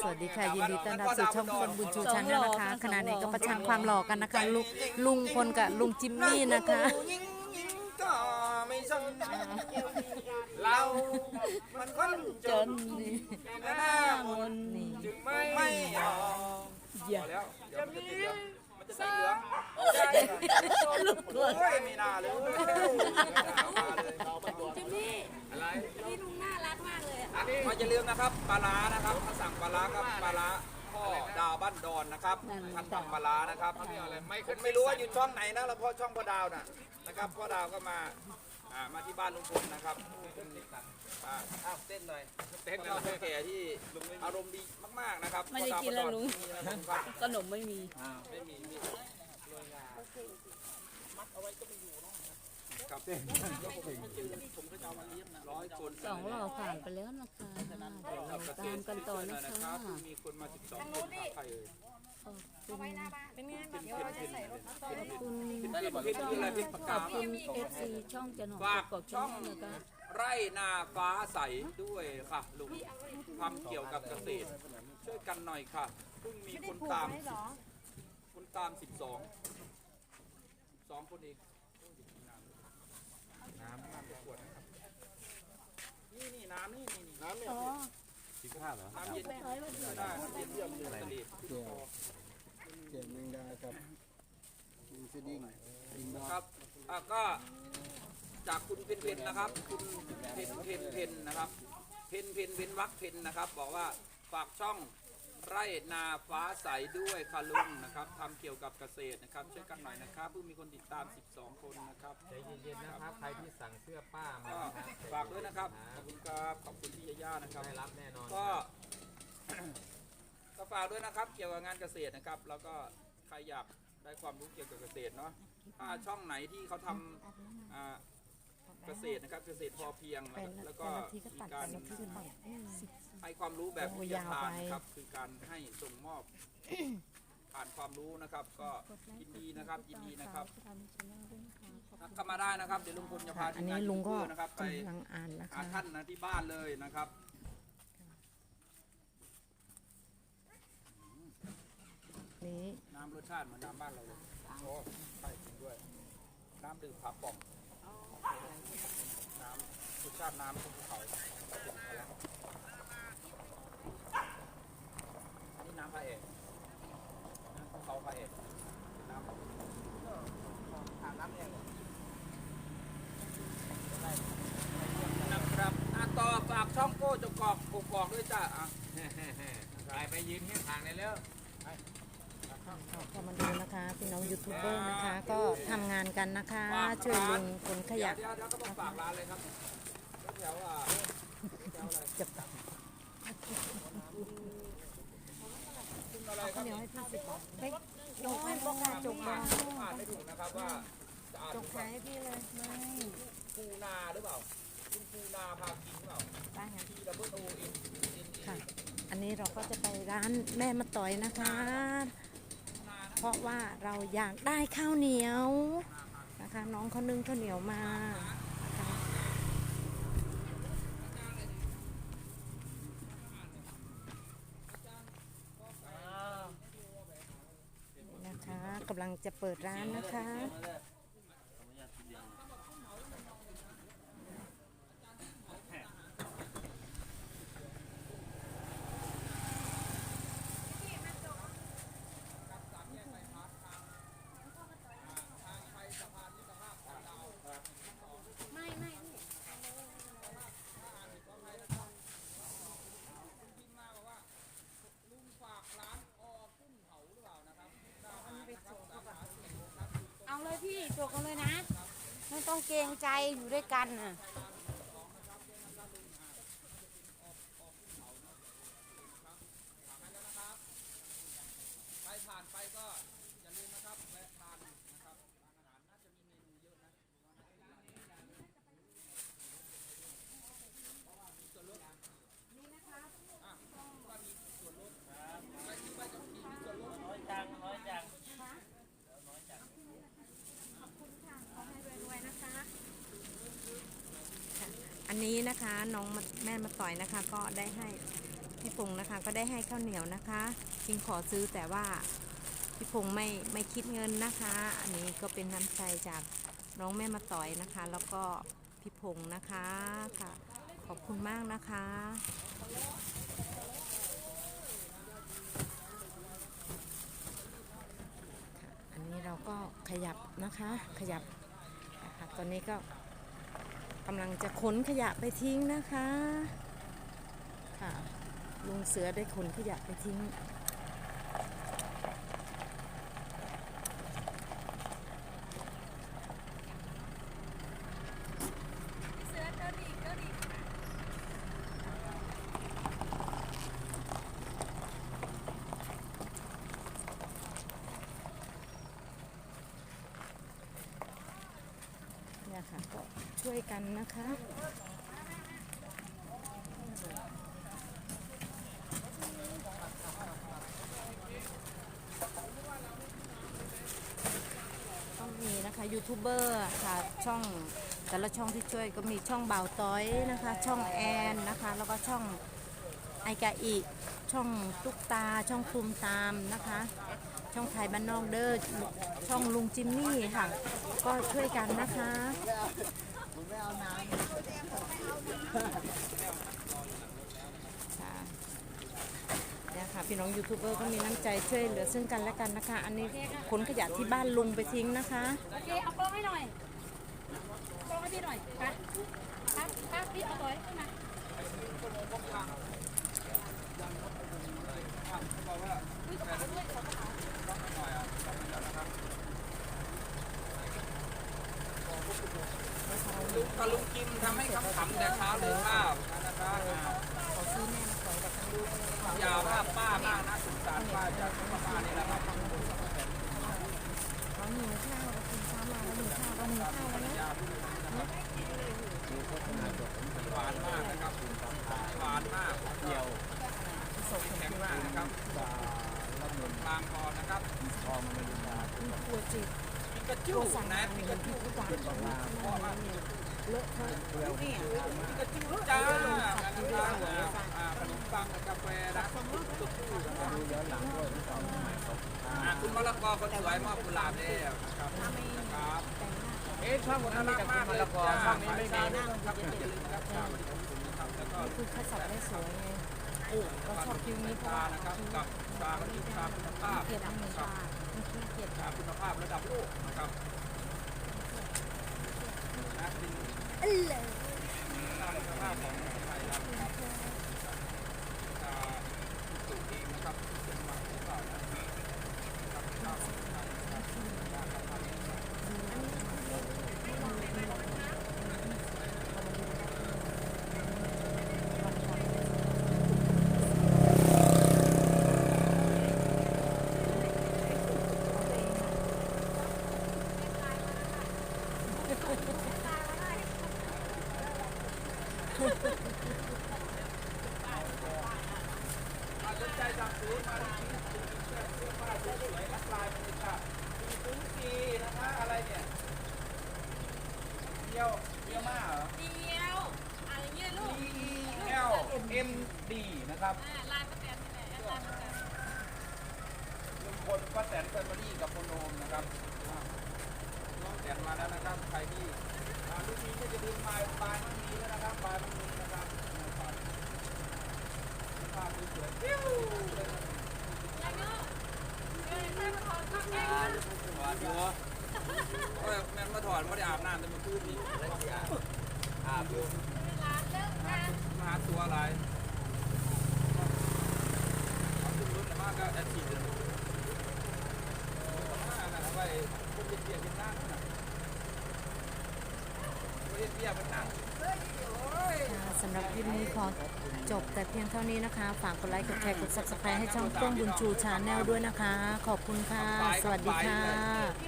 สวัสดีค่ะ ยินดีต้อนรับสู่ช่องคนบุญชูชันแนลนะคะขณะนี้ก็ประชันความหล่อกันนะคะลุงลุงพลกับลุงจิมมี่นะคะยิ่งยิ่งก็ไม่สนเรามันคนจนหน้ามนจึงไม่ไม่ยอมพอแล้วเดี๋ยวมันจะติดเหลือง มันจะติดเหลืองใช่โอ้ยไม่น่าเลยไม่น่ามาเลยจิมมี่อะไรพี่ลุงน่ารักมากเลยอะมาอย่าลืมนะครับปลาร้านะครับถ้าสั่งปลาร้ากับปลาร้าพ่อดาวบ้านดอนนะครับท่านสั่งปลาร้านะครับไม่ผมไม่รู้ว่าอยู่ช่องไหนนะแล้วพ่อช่องพ่อดาวน่ะนะครับพ่อดาวก็มา อ่ามาที่บ้านลุงพลนะครับเป็นอ่าอ้าวเต้นหน่อยเต้นหน่อยแก่ที่อารมณ์ดีมากๆนะครับไม่ได้กินแล้วลุงครับขนมไม่มีไม่มีมีครับผมก็จะเอามาเลี้ยงนะร้อยคนสองรอบผ่านไปแล้วนะคะเดี๋ยวเราตามกันต่อนะคะมีคนมา12คน ครับใครเอ่ยเป็นไงบ้างเดี๋ยวเราจะใส่รถมาต่อขอบคุณเพชรอะไรเพชรประขกาอบศคุณเอฟซีช่องจันหอมฝากกอบช่ช่อองงนะคะไร่นาฟ้าใสด้วยค่ะลุงทำเกี่ยวกับเกษตร ช่วยกันหน่อยค่ะเพิ่งมีคนตามคนตาม 12 12คนเองน้ำน้ำประกวดนะครับนี่นี่น้ำนี่นี่นี่น้ำเนี่ย น้ำเย็นได้น้ำเย็นเยี่ยมเลยทะเลเจียวเจียวแมงดากับมีสดิ้งดิ้งนะครับอะก็จากคุณเพนเพนนะครับ คุณเพนเพนเพนนะครับ เพนเพนเว้นวักเพนนะครับ บอกว่าฝากช่อง ไร่นาฟ้าใสด้วยค่ะลุงนะครับทำเกี่ยวกับเกษตรนะครับช่วยกันหน่อยนะครับเพิ่งมีคนติดตาม 12 คนนะครับใจเย็นๆนะครับ ใครที่สั่งเสื้อป้ามาก็นะครับฝากด้วยนะครับขอบคุณครับขอบคุณพี่ยาย่านะครับได้รับแน่นอนก็ ก็ฝากด้วยนะครับเกี่ยวกับงานเกษตรนะครับ แล้วก็ใครอยากได้ความรู้เกี่ยวกับเกษตรเนาะถ้าช่องไหนที่เขาทำอ่า เกษตรนะครับเกษตรพอเพียงเป็นแล้วก็นาทีก็มีตัดกาไปรนาทีก็ตัดให้ความรู้แบบโอ้วิทยายาวทานไปนะครับคือการให้ส่งมอบผ่านความรู้นะครับ ก็ยินดีนะครับยินดีนะครับทักเข้ามาได้นะครับเดี๋ยวลุงพลจะพาอัทีนมนี้งานลุงก็ยูทูบเบอร์นะครับไปกำลังอ่านนะหาคะท่านนะที่บ้านเลยนะครับนี้น้ำรสชาติเหมือนน้ำบ้านเราเลยโอ้ใช่จริงด้วย น้ำดื่มผาป่องน้ำรสชาติน้ำภูเขาถึงเขาแล้วนนี้น้ำพระเอกน้ำภูเขาพระเอกน้ำอาบน้ำเองนะครับอะต่อฝากช่องโก้จกกอกกกอกด้วยจ้าอะไปไปยืนที่ทางได้แล้วก็มาดูนะคะพี่น้องยูทูบเบอร์นะคะ ก็ทำงานกันนะคะช่วยลุงขนขยะเดี๋ยวเดี๋ยวก็ต้องฝากร้านเลยครับ อะไรจะคุณอะไรครับเหนียวให้พี่สิบบาทเฮ้ยจกให้ประกาจกมานอ่านไม่ถูกนะครับว่าจะอานจกขายให้พี่เลย ไม่ปูนาหรือเปล่าคุณปูนาพากินหรือเปล่าได้ค่ะ P W O N N A ค่ะ อันนี้เราก็จะไปร้านแม่มาต่อยนะคะ เพราะว่าเราอยากได้ข้าวเหนียวนะคะ น้องเขานึ่งข้าวเหนียวมานะคะนี่นะคะกำ ลังจะเปิดร้านนะคะ ไม่ไม่ ลุงฝากร้านอกุ้งเผาหรือเปล่านะครับ เอาเลยพี่จ กกันเลยนะ ไม่ต้องเกรงใจอยู่ด้วยกันน่ะ ใครผ่านไปก็อย่าลืมนะครับแวะทานนะครับร้านอาหารน่าจะมีเมนูเยอะนะนี่นะคะอะว่ามีส่วนลดใครที่ไปกับพี่มีส่วนลด น้อยจัง น้อยจังันนี้นะคะน้องแม่มาต่อยนะคะ ก็ได้ให้พงศ์นะคะ ก็ได้ให้ข้าวเหนียวนะคะจิงขอซื้อแต่ว่าพี่พงศ์ไม่ไม่คิดเงินนะคะ อันนี้ก็เป็นน้ำใจจากน้องแม่มาต่อยนะคะ แล้วก็พี่พงศ์นะคะค่ะ ขอบคุณมากนะคะอันนี้เราก็ขยับนะคะขยับนะคะตอนนี้ก็ กำลังจะขนขยะไปทิ้งนะคะ ค่ะลุงเสือได้ขนขยะไปทิ้ง เนี่ยค่ะก็ช่ วยกันนะคะต้องมีนะคะยูทูบเบอร์ค่ะช่องแต่ละช่องที่ช่วยก็มีช่องเบาต้อยนะคะ ช่องแอนนะคะ แล้วก็ช่องไอกาอีช่องตุ๊กตา ช่องคุมตามนะคะ ช่องไทยบ้านนอกเด้อช่องลุงจิมมี่ค่ะ ก็ช่วยกันนะคะ เนี่ยค่ะพี่น้องยูทูบเบอร์ก็มีน้ำใจช่วยเหลือซึ่งกันและกันนะคะ อันนี้ขนขยะที่บ้านลุงไปทิ้งนะคะโอเคเอากล้องให้หน่อยกล้องให้พี่หน่อยค่ะครับครับพี่เอาต่อยขึ้นมาลุง กับลุงจิมทำให้คำขำแต่เช้าเลยข้านะครับขอซื้อแม่มาต่อยกับทางลูยาวมากป้ามากนะสงสารป้าจากประมาณนี้แหละครับเขาหิวข้าวกินข้าวมาแล้วหิวข้าวก็หิวข้าวแล้วนะหวานมากนะครับหวานมากเดียวส่งแข็งมากนะครับบางคอนะครับกลัวจิตปิกาจูกลัวสั่งนะอาหารปิเงิกานจูทุกวัน เลอะเทอะปิกาจูจ้าอ่าขนมปังกับกาแฟนะอ่าคุณมะละกอคนสวยมอบกุหลาบแล้วนะครับครับเอ๊ะช่องคนนั้นมีแต่คุณมะละกอช่องนี้ไม่มีครับอย่าลืมนะครับชาวบริการนะครับแล้วก็นี่คือคัดสับได้สวยไงเราชอบคิวนี้เพราะตาว่านะครับกับตากับตาคุณภาพเกียดอันนี้ครัค่ะบมันขี้เกียจตาคุณภาพระดับโลกนะครับนะ เป็นตาคุณภาพของไทยครับตาสุดดีนะครับเชียงใหม่หรือเปล่านะครับตาของไทยนะครับตาของไทยนะครับ ถ้า สนใจสั่งซื้อมาที่เสื้อเสื้อผ้าสวยๆรักลายมันเลยค่ะมีตุ้งซีนะคะอะไรเนี่ยเดียวเดียวมากเหรอเดียวอะไรเงี้ยลูก D E L M D นะครับลายประแตนนี่แหละลายประแตนลุงพลป้าแตนแฟมิลี่กับโพโนมนะครับ อ่าน้องแตนมาแล้วนะครับใครที่อ่าลูกนี้ก็จะดึงปลายปลายมันมีแล้วนะครับปลายมันมีนะครับภาพสวยๆปิ้วเลยนะหวานอยู่โอ้ยแม่มาถอนไม่ได้อาบน้ำแต่มื่อคืนนี้อาบอยู่มาหาตัวอะไรเอาขึ้นรถแล้วมาก็แอดฉีดเลยมาน่ะเอาไว้พวกเปียกๆเป็นน้ำน่ะพวกเปียกๆเป็นน้ำ ค่ะ สำหรับคลิปนี้ขอจบแต่เพียงเท่านี้นะคะ ฝากกดไลค์ กดแชร์ กด subscribe ให้ช่องกล้องบุญชูชาแนลด้วยนะคะ ขอบคุณค่ะ สวัสดีค่ะ